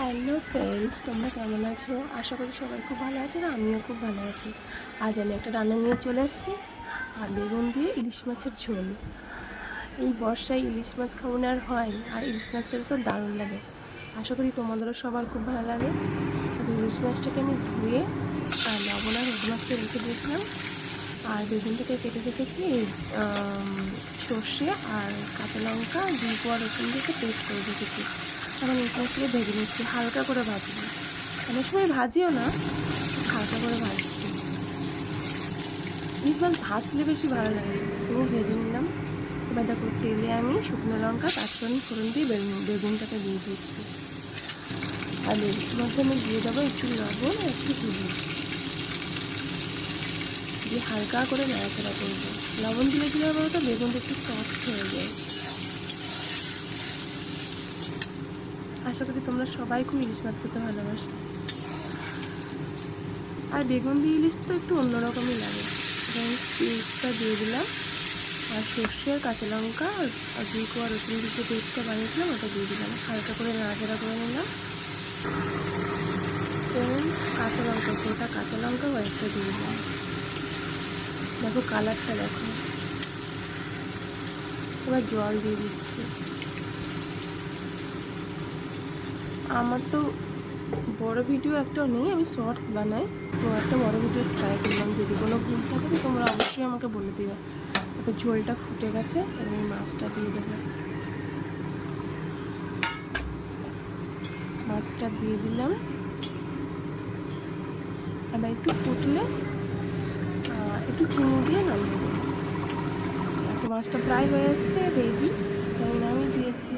Hello friends তোমরা কেমন আছো? আশা করি সবাই খুব ভালো আছো আর আমিও খুব ভালো আছি। আজ আমি একটা রান্না নিয়ে চলে এসেছি, আর বেগুন দিয়ে ইলিশ মাছের ঝোল। এই বর্ষায় ইলিশ মাছ খাব না আর হয়, আর ইলিশ মাছ খেতে তো দারুণ লাগে। আশা করি তোমাদেরও সবার খুব ভালো লাগে। ইলিশ মাছটাকে আমি ধুয়ে, আর লবণ আর হলুদ মাছটা রেখে দিয়েছিলাম। আর বেগুনটাকে কেটে রেখেছি সর্ষে আর কাঁচা লঙ্কা দুই পোয়া রসুন দিয়ে পেস্ট করে রেখেছি। এখন ইলিশ মাছটাকে ভেজে নিচ্ছি, হালকা করে ভাজবো। অনেক সময় ভাজিও না, হালকা করে ভাজছি ইলিশ মাছ ভাজলে বেশি ভালো লাগে। তবু ভেজে নিলাম। এবার দেখো তেলে আমি শুকনো লঙ্কা পাঁচফোড়ন ফোড়ন দিয়ে বেগুন, বেগুনটাকে দিয়ে দিচ্ছি। আর ইলিশ আমি দিয়ে দেবো একটু লবণ একটু হলুদ। দিয়ে হালকা করে নাড়াচাড়া করব। লবণ দিলে কী হবে তো বেগুনটা একটু সফট হয়ে যায়। আশা করি তোমরা সবাই খুব ইলিশ মাছ খেতে ভালোবাসো। আর বেগুন দিয়ে ইলিশ তো একটু অন্যরকমই লাগে। পেস্টটা দিয়ে দিলাম, আর সর্ষে আর কাঁচা লঙ্কা, আর- আর দুই কোয়া রসুন দিয়ে পেস্টটা বানিয়েছিলাম, ওটা দিয়ে দিলাম। হালকা করে নাড়াচাড়া করে নিলাম। এবং কাঁচা লঙ্কা, গোটা কাঁচা লঙ্কা কয়েকটা দিয়ে দিলাম। দেখো কালারটা দেখো। এবার জল দিয়ে দিচ্ছি। আমার তো বড় ভিডিও একটাও নেই, আমি শর্টস বানাই। তো একটা বড় ভিডিও ট্রাই করলাম, যদি কোনো ভুল থাকে তো তোমরা অবশ্যই আমাকে বলে দিবে তারপর ঝোলটা ফুটে গেছে এবং মাছটা দিয়ে দেবে। মাছটা দিয়ে দিলাম। এবার একটু ফুটলে একটু চিনি দিয়ে নামিয়ে দেবো মাছটা প্রায় হয়ে এসছে রেডি আমি নামিয়ে দিয়েছি।